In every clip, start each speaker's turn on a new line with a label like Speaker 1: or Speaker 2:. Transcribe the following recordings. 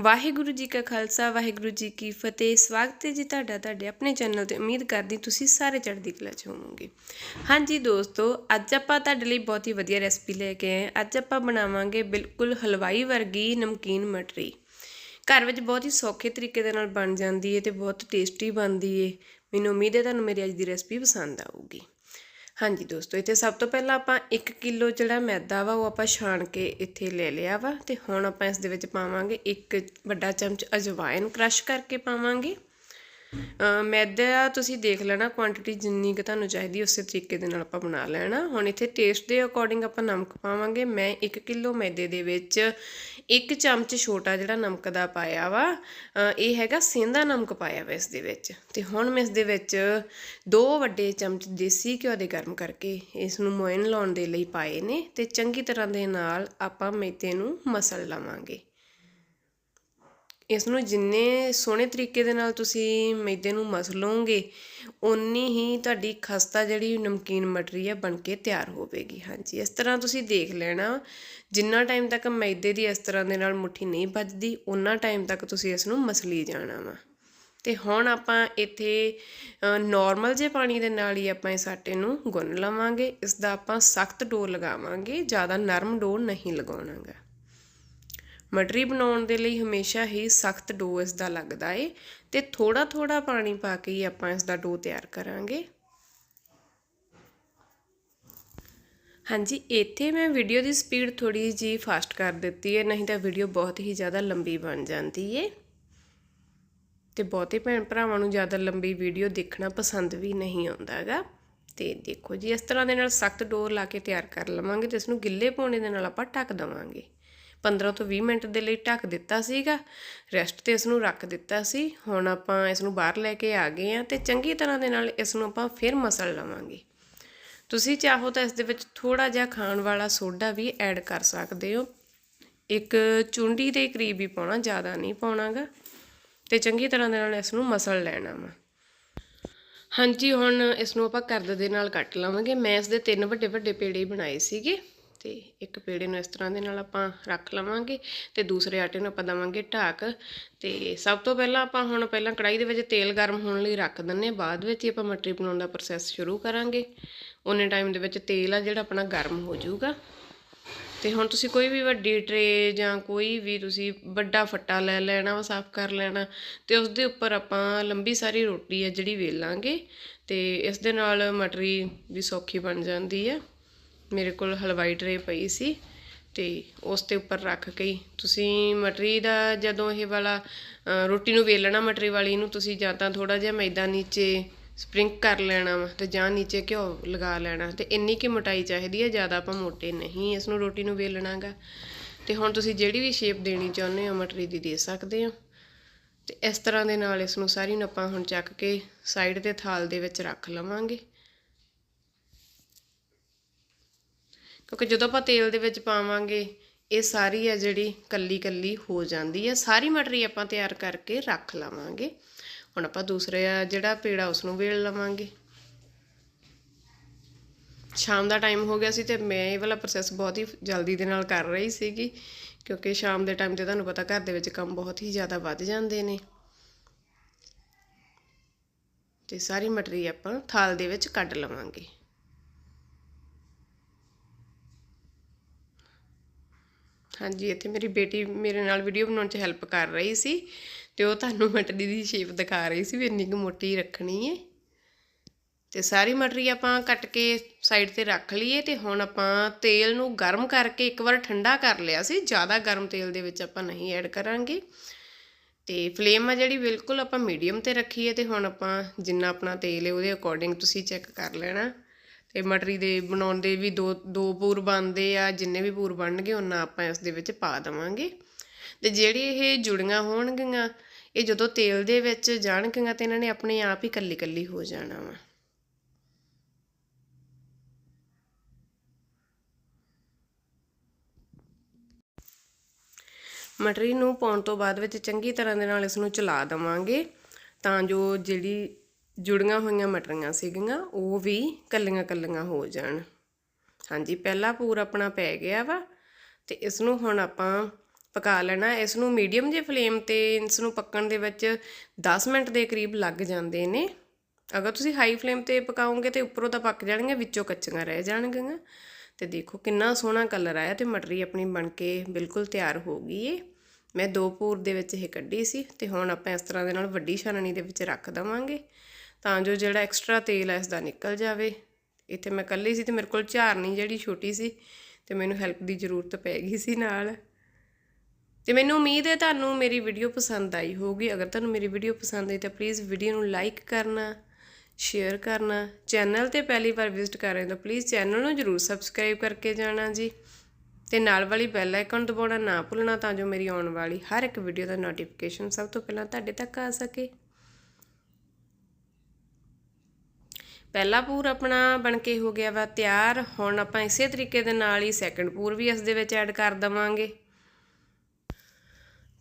Speaker 1: ਵਾਹਿਗੁਰੂ ਜੀ ਕਾ ਖਾਲਸਾ, ਵਾਹਿਗੁਰੂ ਜੀ ਕੀ ਫਤਿਹ। ਸਵਾਗਤ ਹੈ ਜੀ ਤੁਹਾਡਾ, ਤੁਹਾਡੇ ਆਪਣੇ ਚੈਨਲ ਤੇ। ਉਮੀਦ ਕਰਦੀ ਤੁਸੀਂ ਸਾਰੇ ਚੜ੍ਹਦੀ ਕਲਾ ਚ ਹੋਵੋਗੇ। ਹਾਂਜੀ ਦੋਸਤੋ, ਅੱਜ ਆਪਾਂ ਤੁਹਾਡੇ ਲਈ ਬਹੁਤ ਹੀ ਵਧੀਆ ਰੈਸਪੀ ਲੈ ਕੇ ਆਏ ਅੱਜ ਆਪਾਂ ਬਣਾਵਾਂਗੇ ਬਿਲਕੁਲ ਹਲਵਾਈ ਵਰਗੀ ਨਮਕੀਨ ਮਟਰੀ। ਘਰ ਵਿੱਚ ਬਹੁਤ ਹੀ ਸੌਖੇ ਤਰੀਕੇ ਦੇ ਨਾਲ ਬਣ ਜਾਂਦੀ ਹੈ ਤੇ ਬਹੁਤ ਟੇਸਟੀ ਬਣਦੀ ਹੈ। ਮੈਨੂੰ ਉਮੀਦ ਹੈ ਤੁਹਾਨੂੰ ਮੇਰੀ ਅੱਜ ਦੀ ਰੈਸਪੀ ਪਸੰਦ ਆਊਗੀ। ਹਾਂਜੀ ਦੋਸਤੋ, ਇੱਥੇ ਸਭ ਤੋਂ ਪਹਿਲਾਂ ਆਪਾਂ 1 ਕਿਲੋ ਜਿਹੜਾ ਮੈਦਾ ਵਾ ਉਹ ਆਪਾਂ ਛਾਣ ਕੇ ਇੱਥੇ ਲੈ ਲਿਆ ਵਾ ਤੇ ਹੁਣ ਆਪਾਂ ਇਸ ਦੇ ਵਿੱਚ ਪਾਵਾਂਗੇ ਇੱਕ ਵੱਡਾ ਚਮਚ ਅਜਵਾਇਨ ਕ੍ਰਸ਼ ਕਰਕੇ ਪਾਵਾਂਗੇ। ਮੈਦਾ ਤੁਸੀਂ ਦੇਖ ਲੈਣਾ ਕੁਆਂਟੀਟੀ ਜਿੰਨੀ ਕੁ ਤੁਹਾਨੂੰ ਚਾਹੀਦੀ ਉਸੇ ਤਰੀਕੇ ਦੇ ਨਾਲ ਆਪਾਂ ਬਣਾ ਲੈਣਾ। ਹੁਣ ਇੱਥੇ ਟੇਸਟ ਦੇ ਅਕੋਰਡਿੰਗ ਆਪਾਂ ਨਮਕ ਪਾਵਾਂਗੇ। ਮੈਂ 1 ਕਿਲੋ ਮੈਦੇ ਦੇ ਵਿੱਚ ਇੱਕ ਚਮਚ ਛੋਟਾ ਜਿਹੜਾ ਨਮਕ ਦਾ ਪਾਇਆ ਵਾ ਇਹ ਹੈਗਾ ਸੇਂਦਾ ਨਮਕ ਪਾਇਆ ਵਾ ਇਸ ਦੇ ਵਿੱਚ। ਤੇ ਹੁਣ ਮੈਂ ਇਸ ਦੇ ਵਿੱਚ ਦੋ ਵੱਡੇ ਚਮਚ ਦੇਸੀ ਘਿਓ ਦੇ ਗਰਮ ਕਰਕੇ ਇਸ ਨੂੰ ਮੋਇਨ ਲਾਉਣ ਦੇ ਲਈ ਪਾਏ ਨੇ ਤੇ ਚੰਗੀ ਤਰ੍ਹਾਂ ਦੇ ਨਾਲ ਆਪਾਂ ਮੈਦੇ ਨੂੰ ਮਸਲ ਲਵਾਂਗੇ। ਇਸ ਨੂੰ ਜਿੰਨੇ ਸੋਹਣੇ ਤਰੀਕੇ ਦੇ ਨਾਲ ਤੁਸੀਂ ਮੈਦੇ ਨੂੰ ਮਸਲੋਗੇ ਉਨੀ ਹੀ ਤੁਹਾਡੀ ਖਸਤਾ ਜਿਹੜੀ ਨਮਕੀਨ ਮਟਰੀ ਆ ਬਣ ਕੇ ਤਿਆਰ ਹੋਵੇਗੀ। ਹਾਂਜੀ, ਇਸ ਤਰ੍ਹਾਂ ਤੁਸੀਂ ਦੇਖ ਲੈਣਾ, ਜਿੰਨਾ ਟਾਈਮ ਤੱਕ ਮੈਦੇ ਦੀ ਇਸ ਤਰ੍ਹਾਂ ਦੇ ਨਾਲ ਮੁੱਠੀ ਨਹੀਂ ਵੱਜਦੀ ਉਹਨਾਂ ਟਾਈਮ ਤੱਕ ਤੁਸੀਂ ਇਸ ਨੂੰ ਮਸਲੀ ਜਾਣਾ ਵਾ। ਤੇ ਹੁਣ ਆਪਾਂ ਇੱਥੇ ਨਾਰਮਲ ਜੇ ਪਾਣੀ ਦੇ ਨਾਲ ਹੀ ਆਪਾਂ ਇਸ ਆਟੇ ਨੂੰ ਗੁੰਨ ਲਵਾਂਗੇ ਇਸ ਦਾ ਆਪਾਂ ਸਖਤ ਡੋ ਲਗਾਵਾਂਗੇ, ਜ਼ਿਆਦਾ ਨਰਮ ਡੋ ਨਹੀਂ ਲਗਾਉਣਾਗਾ ਮਟਰੀ ਬਣਾਉਣ ਦੇ ਲਈ ਹਮੇਸ਼ਾ ਹੀ ਸਖਤ ਡੋ ਇਸ ਦਾ ਲੱਗਦਾ ਏ ਤੇ ਥੋੜਾ ਥੋੜਾ ਪਾਣੀ ਪਾ ਕੇ ਹੀ ਆਪਾਂ ਇਸ ਦਾ ਡੋ ਤਿਆਰ ਕਰਾਂਗੇ। ਹਾਂਜੀ, ਇੱਥੇ ਮੈਂ ਵੀਡੀਓ ਦੀ ਸਪੀਡ ਥੋੜੀ ਜੀ ਫਾਸਟ ਕਰ ਦਿੱਤੀ ਹੈ ਨਹੀਂ ਤਾਂ ਵੀਡੀਓ ਬਹੁਤ ਹੀ ਜ਼ਿਆਦਾ ਲੰਬੀ ਬਣ ਜਾਂਦੀ ਏ। ਤੇ ਬਹੁਤੇ ਭੈਣ ਭਰਾਵਾਂ ਨੂੰ ਜ਼ਿਆਦਾ ਲੰਬੀ ਵੀਡੀਓ ਦੇਖਣਾ ਪਸੰਦ ਵੀ ਨਹੀਂ ਆਉਂਦਾ ਹੈਗਾ। ਤੇ ਦੇਖੋ ਜੀ, ਇਸ ਤਰ੍ਹਾਂ ਦੇ ਨਾਲ ਸਖਤ ਡੋਰ ਲਾ ਕੇ ਤਿਆਰ ਕਰ ਲਵਾਂਗੇ ਤੇ ਇਸ ਨੂੰ ਗਿੱਲੇ ਪਾਉਣੇ ਦੇ ਨਾਲ ਆਪਾਂ ਢੱਕ ਦਵਾਂਗੇ। 15 ਤੋਂ 20 ਮਿੰਟ ਦੇ ਲਈ ਢੱਕ ਦਿੱਤਾ ਸੀਗਾ ਰੈਸਟ ਤੇ ਇਸ ਨੂੰ ਰੱਖ ਦਿੱਤਾ ਸੀ। ਹੁਣ ਆਪਾਂ ਇਸ ਨੂੰ ਬਾਹਰ ਲੈ ਕੇ ਆ ਗਏ ਆ ਤੇ ਚੰਗੀ ਤਰ੍ਹਾਂ ਦੇ ਨਾਲ ਇਸ ਨੂੰ ਆਪਾਂ ਫਿਰ ਮਸਲ ਲਵਾਂਗੇ। ਤੁਸੀਂ ਚਾਹੋ ਤਾਂ ਇਸ ਦੇ ਵਿੱਚ ਥੋੜਾ ਜਿਹਾ ਖਾਣ ਵਾਲਾ ਸੋਡਾ ਵੀ ਐਡ ਕਰ ਸਕਦੇ ਹੋ। ਇੱਕ ਚੁੰਡੀ ਦੇ ਕਰੀਬ ਹੀ ਪਾਉਣਾ, ਜ਼ਿਆਦਾ ਨਹੀਂ ਪਾਉਣਾਗਾ। ਤੇ ਚੰਗੀ ਤਰ੍ਹਾਂ ਦੇ ਨਾਲ ਇਸ ਨੂੰ ਮਸਲ ਲੈਣਾ ਵਾ। ਹਾਂਜੀ, ਹੁਣ ਇਸ ਨੂੰ ਆਪਾਂ ਕਰਦ ਦੇ ਨਾਲ ਕੱਟ ਲਵਾਂਗੇ। ਮੈਂ ਇਸ ਦੇ ਤਿੰਨ ਵੱਡੇ ਵੱਡੇ ਪੇੜੇ ਬਣਾਏ ਸੀਗੇ। ਤੇ ਇੱਕ ਪੇੜੇ ਨੂੰ ਇਸ ਤਰ੍ਹਾਂ ਦੇ ਨਾਲ ਆਪਾਂ ਰੱਖ ਲਵਾਂਗੇ ਤੇ ਦੂਸਰੇ ਆਟੇ ਨੂੰ ਆਪਾਂ ਦਵਾਂਗੇ ਢਾਕ। ਤੇ ਸਭ ਤੋਂ ਪਹਿਲਾਂ ਆਪਾਂ ਹੁਣ ਪਹਿਲਾਂ ਕੜਾਈ ਦੇ ਵਿੱਚ ਤੇਲ ਗਰਮ ਹੋਣ ਲਈ ਰੱਖ ਦਿੰਨੇ ਬਾਅਦ ਵਿੱਚ ਹੀ ਆਪਾਂ ਮਟਰੀ ਬਣਾਉਣ ਦਾ ਪ੍ਰੋਸੈਸ ਸ਼ੁਰੂ ਕਰਾਂਗੇ। ਉਹਨੇ ਟਾਈਮ ਦੇ ਵਿੱਚ ਤੇਲ ਆ ਜਿਹੜਾ ਆਪਣਾ ਗਰਮ ਹੋ ਜਾਊਗਾ। ਤੇ ਹੁਣ ਤੁਸੀਂ ਕੋਈ ਵੀ ਵੱਡੀ ਟਰੇ ਜਾਂ ਕੋਈ ਵੀ ਤੁਸੀਂ ਵੱਡਾ ਫੱਟਾ ਲੈ ਲੈਣਾ ਵਾ, ਸਾਫ਼ ਕਰ ਲੈਣਾ, ਤੇ ਉਸ ਦੇ ਉੱਪਰ ਆਪਾਂ ਲੰਬੀ ਸਾਰੀ ਰੋਟੀ ਆ ਜਿਹੜੀ ਵੇਲਾਂਗੇ। ਤੇ ਇਸ ਦੇ ਨਾਲ ਮਟਰੀ ਵੀ ਸੌਖੀ ਬਣ ਜਾਂਦੀ ਆ। ਮੇਰੇ ਕੋਲ ਹਲਵਾਈ ਟਰੇ ਪਈ ਸੀ ਤੇ ਉਸ ਦੇ ਉੱਪਰ ਰੱਖ ਕੇ ਹੀ। ਤੁਸੀਂ ਮਟਰੀ ਦਾ ਜਦੋਂ ਇਹ ਵਾਲਾ ਰੋਟੀ ਨੂੰ ਵੇਲਣਾ ਮਟਰੀ ਵਾਲੀ ਨੂੰ, ਤੁਸੀਂ ਜਾਂ ਤਾਂ ਥੋੜਾ ਜਿਹਾ ਮੈਦਾ ਨੀਚੇ ਸਪ੍ਰਿੰਕ ਕਰ ਲੈਣਾ ਵਾ ਤੇ ਜਾਂ ਨੀਚੇ ਘਿਓ ਲਗਾ ਲੈਣਾ ਤੇ ਇੰਨੀ ਕਿ ਮੋਟਾਈ ਚਾਹੀਦੀ ਹੈ ਜ਼ਿਆਦਾ ਆਪਾਂ ਮੋਟੇ ਨਹੀਂ ਇਸ ਨੂੰ ਰੋਟੀ ਨੂੰ ਵੇਲਣਾਗਾ। ਤੇ ਹੁਣ ਤੁਸੀਂ ਜਿਹੜੀ ਵੀ ਸ਼ੇਪ ਦੇਣੀ ਚਾਹੁੰਦੇ ਹੋ, ਮਟਰੀ ਦੀ ਦੇ ਸਕਦੇ ਹੋ। ਤੇ ਇਸ ਤਰ੍ਹਾਂ ਦੇ ਨਾਲ ਇਸ ਨੂੰ ਸਾਰੀ ਨੂੰ ਆਪਾਂ ਹੁਣ ਚੱਕ ਕੇ ਸਾਈਡ ਤੇ ਥਾਲ ਦੇ ਵਿੱਚ ਰੱਖ ਲਵਾਂਗੇ। ਕਿਉਂਕਿ ਜਦੋਂ ਆਪਾਂ ਤੇਲ ਦੇ ਵਿੱਚ ਪਾਵਾਂਗੇ, ਇਹ ਸਾਰੀ ਆ ਜਿਹੜੀ ਕੱਲੀ ਕੱਲੀ ਹੋ ਜਾਂਦੀ ਹੈ ਸਾਰੀ ਮਟਰੀ ਆਪਾਂ ਤਿਆਰ ਕਰਕੇ ਰੱਖ ਲਵਾਂਗੇ। ਹੁਣ ਆਪਾਂ ਦੂਸਰੇ ਜਿਹੜਾ ਪੇੜਾ ਉਸ ਨੂੰ ਵੇਲ ਲਵਾਂਗੇ। ਸ਼ਾਮ ਦਾ ਟਾਈਮ ਹੋ ਗਿਆ ਸੀ ਤੇ ਮੈਂ ਇਹ ਵਾਲਾ ਪ੍ਰੋਸੈਸ ਬਹੁਤ ਹੀ ਜਲਦੀ ਦੇ ਨਾਲ ਕਰ ਰਹੀ ਸੀਗੀ, ਕਿਉਂਕਿ ਸ਼ਾਮ ਦੇ ਟਾਈਮ ਤੇ ਤੁਹਾਨੂੰ ਪਤਾ ਘਰ ਦੇ ਵਿੱਚ ਕੰਮ ਬਹੁਤ ਹੀ ਜ਼ਿਆਦਾ ਵੱਧ ਜਾਂਦੇ ਨੇ। ਤੇ ਸਾਰੀ ਮਟਰੀ ਆਪਾਂ ਥਾਲ ਦੇ ਵਿੱਚ ਕੱਢ ਲਵਾਂਗੇ। ਹਾਂਜੀ, ਇੱਥੇ ਮੇਰੀ ਬੇਟੀ ਮੇਰੇ ਨਾਲ ਵੀਡੀਓ ਬਣਾਉਣ 'ਚ ਹੈਲਪ ਕਰ ਰਹੀ ਸੀ ਤੇ ਉਹ ਤੁਹਾਨੂੰ ਮਟਰੀ ਦੀ ਸ਼ੇਪ ਦਿਖਾ ਰਹੀ ਸੀ ਵੀ ਇੰਨੀ ਕੁ ਮੋਟੀ ਰੱਖਣੀ ਹੈ ਤੇ ਸਾਰੀ ਮਟਰੀ ਆਪਾਂ ਕੱਟ ਕੇ ਸਾਈਡ ਤੇ ਰੱਖ ਲਈਏ ਤੇ ਹੁਣ ਆਪਾਂ ਤੇਲ ਨੂੰ ਗਰਮ ਕਰਕੇ ਇੱਕ ਵਾਰ ਠੰਡਾ ਕਰ ਲਿਆ ਸੀ। ਜ਼ਿਆਦਾ ਗਰਮ ਤੇਲ ਦੇ ਵਿੱਚ ਆਪਾਂ ਨਹੀਂ ਐਡ ਕਰਾਂਗੇ। ਤੇ ਫਲੇਮ ਆ ਜਿਹੜੀ, ਬਿਲਕੁਲ ਆਪਾਂ ਮੀਡੀਅਮ ਤੇ ਰੱਖੀ ਹੈ ਤੇ ਹੁਣ ਆਪਾਂ ਜਿੰਨਾ ਆਪਣਾ ਤੇਲ ਹੈ ਉਹਦੇ ਅਕੋਰਡਿੰਗ ਤੁਸੀਂ ਚੈੱਕ ਕਰ ਲੈਣਾ। ਤੇ ਮਟਰੀ ਦੇ ਬਣਾਉਣ ਦੇ ਵੀ ਦੋ ਦੋ ਪੂਰ ਬਣਦੇ ਆ, ਜਿੰਨੇ ਵੀ ਪੂਰ ਬਣਨਗੇ, ਉਹਨਾਂ ਆਪਾਂ ਇਸ ਦੇ ਵਿੱਚ ਪਾ ਦੇਵਾਂਗੇ। ਤੇ ਜਿਹੜੀ ਇਹ ਜੁੜੀਆਂ ਹੋਣਗੀਆਂ, ਇਹ ਜਦੋਂ ਤੇਲ ਦੇ ਵਿੱਚ ਜਾਣਗੀਆਂ, ਤੇ ਇਹਨਾਂ ਨੇ ਆਪਣੇ ਆਪ ਹੀ ਕੱਲੀ ਕੱਲੀ ਹੋ ਜਾਣਾ ਵਾ। ਮਟਰੀ ਨੂੰ ਪਾਉਣ ਤੋਂ ਬਾਅਦ ਵਿੱਚ ਚੰਗੀ ਤਰ੍ਹਾਂ ਦੇ ਨਾਲ ਇਸ ਨੂੰ ਚਲਾ ਦਵਾਂਗੇ, ਤਾਂ ਜੋ ਜਿਹੜੀ ਜੁੜੀਆਂ ਹੋਈਆਂ ਮਟਰੀਆਂ ਸੀਗੀਆਂ, ਉਹ ਵੀ ਕੱਲੀਆਂ ਕੱਲੀਆਂ ਹੋ ਜਾਣ। ਹਾਂਜੀ, ਪਹਿਲਾ ਪੂਰ ਆਪਣਾ ਪੈ ਗਿਆ ਵਾ ਤੇ ਇਸ ਨੂੰ ਹੁਣ ਆਪਾਂ ਪਕਾ ਲੈਣਾ। ਇਸ ਨੂੰ ਮੀਡੀਅਮ ਜੇ ਫਲੇਮ ਤੇ ਇਸ ਨੂੰ ਪੱਕਣ ਦੇ ਵਿੱਚ 10 ਮਿੰਟ ਦੇ ਕਰੀਬ ਲੱਗ ਜਾਂਦੇ ਨੇ। ਅਗਰ ਤੁਸੀਂ ਹਾਈ ਫਲੇਮ ਤੇ ਪਕਾਓਗੇ ਤੇ ਉੱਪਰੋਂ ਤਾਂ ਪੱਕ ਜਾਣਗੇ ਵਿੱਚੋਂ ਕੱਚੀਆਂ ਰਹਿ ਜਾਣਗੀਆਂ। ਤੇ ਦੇਖੋ ਕਿੰਨਾ ਸੋਹਣਾ ਕਲਰ ਆਇਆ ਤੇ ਮਟਰੀ ਆਪਣੀ ਬਣ ਕੇ ਬਿਲਕੁਲ ਤਿਆਰ ਹੋ ਗਈ ਏ। ਮੈਂ ਦੋ ਪੂਰ ਦੇ ਵਿੱਚ ਇਹ ਕੱਢੀ ਸੀ ਤੇ ਹੁਣ ਆਪਾਂ ਇਸ ਤਰ੍ਹਾਂ ਦੇ ਨਾਲ ਵੱਡੀ ਛਾਨਣੀ ਦੇ ਵਿੱਚ ਰੱਖ ਦਵਾਂਗੇ। ਤਾਂ ਜੋ ਜਿਹੜਾ ਐਕਸਟਰਾ ਤੇਲ ਹੈ ਇਸ ਦਾ ਨਿਕਲ ਜਾਵੇ। ਇੱਥੇ ਮੈਂ ਇਕੱਲੀ ਸੀ ਤੇ ਮੇਰੇ ਕੋਲ ਝਾਰਨੀ ਜਿਹੜੀ ਛੋਟੀ ਸੀ, ਤੇ ਮੈਨੂੰ ਹੈਲਪ ਦੀ ਜ਼ਰੂਰਤ ਪੈ ਗਈ ਸੀ ਨਾਲ। ਤੇ ਮੈਨੂੰ ਉਮੀਦ ਹੈ ਤੁਹਾਨੂੰ ਮੇਰੀ ਵੀਡੀਓ ਪਸੰਦ ਆਈ ਹੋਊਗੀ। ਅਗਰ ਤੁਹਾਨੂੰ ਮੇਰੀ ਵੀਡੀਓ ਪਸੰਦ ਆਈ ਤਾਂ ਪਲੀਜ਼ ਵੀਡੀਓ ਨੂੰ ਲਾਈਕ ਕਰਨਾ ਸ਼ੇਅਰ ਕਰਨਾ। ਚੈਨਲ ਤੇ ਪਹਿਲੀ ਵਾਰ ਵਿਜ਼ਿਟ ਕਰ ਰਹੇ ਹੋ ਤਾਂ ਪਲੀਜ਼ ਚੈਨਲ ਨੂੰ ਜਰੂਰ ਸਬਸਕ੍ਰਾਈਬ ਕਰਕੇ ਜਾਣਾ ਜੀ। ਤੇ ਨਾਲ ਵਾਲੀ ਬੈਲ ਆਈਕਨ ਦਬਾਉਣਾ ਨਾ ਭੁੱਲਣਾ ਤਾਂ ਜੋ ਮੇਰੀ ਆਉਣ ਵਾਲੀ ਹਰ ਇੱਕ ਵੀਡੀਓ ਦਾ ਨੋਟੀਫਿਕੇਸ਼ਨ ਸਭ ਤੋਂ ਪਹਿਲਾਂ ਤੁਹਾਡੇ ਤੱਕ ਆ ਸਕੇ। ਪਹਿਲਾ ਪੂਰ ਆਪਣਾ ਬਣ ਕੇ ਹੋ ਗਿਆ ਵਾ ਤਿਆਰ। ਹੁਣ ਆਪਾਂ ਇਸੇ ਤਰੀਕੇ ਦੇ ਨਾਲ ਹੀ ਸੈਕੰਡ ਪੂਰ ਵੀ ਇਸ ਦੇ ਵਿੱਚ ਐਡ ਕਰ ਦਵਾਂਗੇ।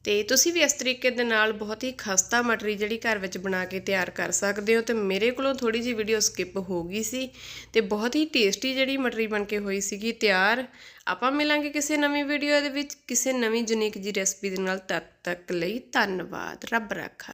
Speaker 1: ਤੇ ਤੁਸੀਂ ਵੀ ਇਸ ਤਰੀਕੇ ਦੇ ਨਾਲ ਬਹੁਤ ਹੀ ਖਸਤਾ ਮਟਰੀ ਜਿਹੜੀ ਘਰ ਵਿੱਚ ਬਣਾ ਕੇ ਤਿਆਰ ਕਰ ਸਕਦੇ ਹੋ ਤੇ ਮੇਰੇ ਕੋਲੋਂ ਥੋੜੀ ਜਿਹੀ ਵੀਡੀਓ ਸਕਿਪ ਹੋ ਗਈ ਸੀ ਤੇ ਬਹੁਤ ਹੀ ਟੇਸਟੀ ਜਿਹੜੀ ਮਟਰੀ ਬਣ ਕੇ ਹੋਈ ਸੀਗੀ ਤਿਆਰ। ਆਪਾਂ ਮਿਲਾਂਗੇ ਕਿਸੇ ਨਵੀਂ ਵੀਡੀਓ ਦੇ ਵਿੱਚ, ਕਿਸੇ ਨਵੀਂ ਯੂਨੀਕ ਜੀ ਰੈਸਪੀ ਦੇ ਨਾਲ। ਤਦ ਤੱਕ ਲਈ ਧੰਨਵਾਦ। ਰੱਬ ਰੱਖਾ।